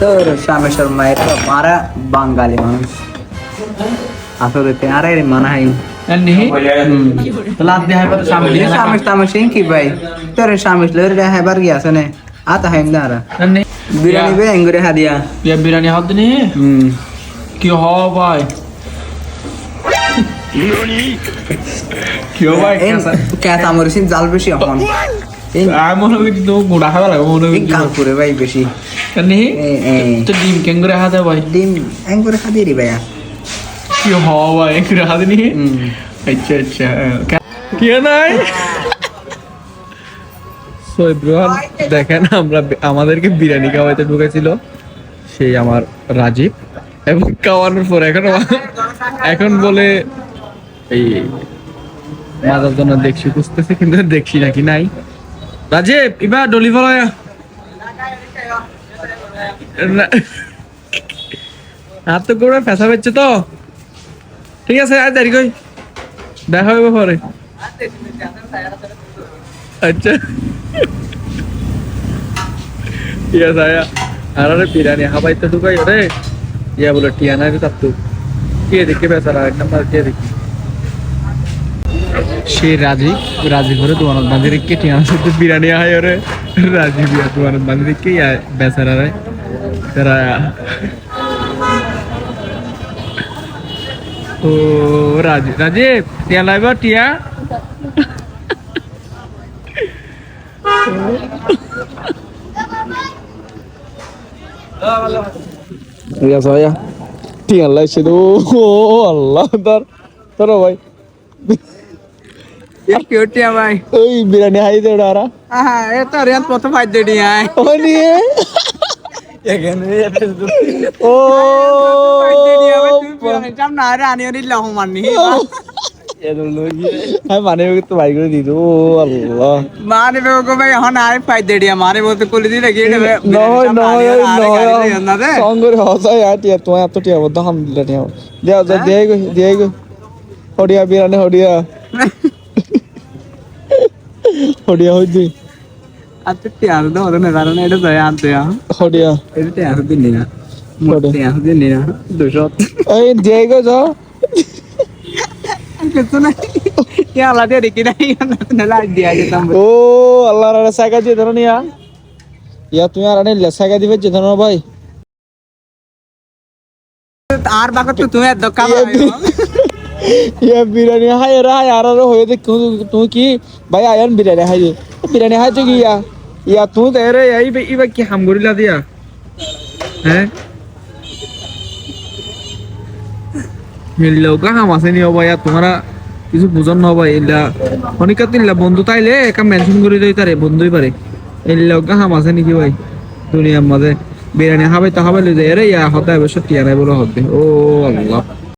তোর শ্যামেশ্বর মায়ের তো মারা বাঙালি মানুষ। আসলে আরে মানা হয়। লাভ দিয়ে হাইবার স্বামী স্বামী স্বামী সিং কি ভাই? তোর স্বামী লোর হাইবার কি আছে না। আতা হাইম না আরা। বিরিয়ানি বে এঙ্গুরে হাদিয়া। ইয়া বিরিয়ানি হাত নি হুম। কি হ ভাই? কিয় ভাই? কেঁচা মরিচিন জাল বেশি এখন। আমার গুড়া ভাই বেশি। আচ্ছা আচ্ছা কি দেখেন আমরা আমাদেরকে বিরিয়ানি খাওয়াইতে ঢুকেছিল। সেই আমার রাজীব এবং খাওয়ানোর পর এখন এখন বলে এই মাজার জন্য দেখছি খুঁজতেছে কিন্তু দেখছি নাকি নাই। রাজীব এবার ডলিভার হাত তো করে ফেসা পেচ্ছে তো। ঠিক আছে আর দেরি কই দেখা হবে পরে। আচ্ছা। ঠিক আছে, আয়া। আর আরে বিরিয়ানি হাবাই তো ঢুকাই রে ইয়া বলে টিয়ানা রে তাপ তো। কে দেখে বেচারা? এক নাম্বার কে দেখি? সে রাজীব রাজীব হরে দোয়ানত বাঁধি রেখে টিয়ানা সাথে বিরিয়ানি আয় রে রাজীব ইয়া দোয়ানত বাঁধি রেখে বেচারা রে তারা ও রাজীব রাজীব টিয়া লাইব টিয়া Ya saya. Tinggal lah situ. Oh Allah ntar. Ntar ভাই ये क्यूट है भाई ওই বিরিয়ানি হাই দে ওরা हां ये तो रियान पतो फाइट दे दिया है ও নিয়ে এখানে ও! মানে তো ভাই করে দিত ও আল্লাহ। মানে বেগো ভাই এখন আর ফাইট দেড়িয়া মানে বলতে কলি দিলে কি নয় নয় নয় সঙ্গরে হসাই আটিয়া তোমায় এত টিয়া বদ্ধ হামদুলিল্লাহ টিয়া দেয়া যা দেয় হ্যাঁ? গো হড়িয়া বিরানে അത് ത്യാഗം തോന്നുന്നു കാരണം എന്റെ ദയാ হডিয়া ഇത് ത്യാഗം തിന്നിന ത്യാഗം തിന്നിന ദുഷോ এই দিয়ে গই যাও കിട്ടുന്ന আলাদা ഇരിക്കുന്ന നല്ല അടിയായി ও আল্লাহ রে সাইকা দিয়ে ধরো নিয়া ইয়া তুমি আর আনে সাইকা দিবে যে ধরো ভাই আর বাকত তো তুমি দোকা ইয়া বিরিয়ানি হাই রা আর আর হয়ে দেখ তুমি কি ভাই আয়ান বিরিয়ানি হাই বিরিয়ানি হাই তো কি ইয়া ইয়া তুই দে রে এই কি হাম গরিলা দিয়া? হ্যাঁ মিললেও আছে নি ভাই তোমরা কিছু বুঝন ভাই এলা অনেক তিনলা বন্ধু তাইলে একা মেনশন করে দেই তারে বন্ধুই পারে এলাও কা হাম আছে নাকি ভাই দুনিয়ার মাঝে বিরিয়ানি হাবাই তো হাবাই লই যায়। রে ইয়া হতায় টিয়া নাই বলে হবে ও আল্লাহ।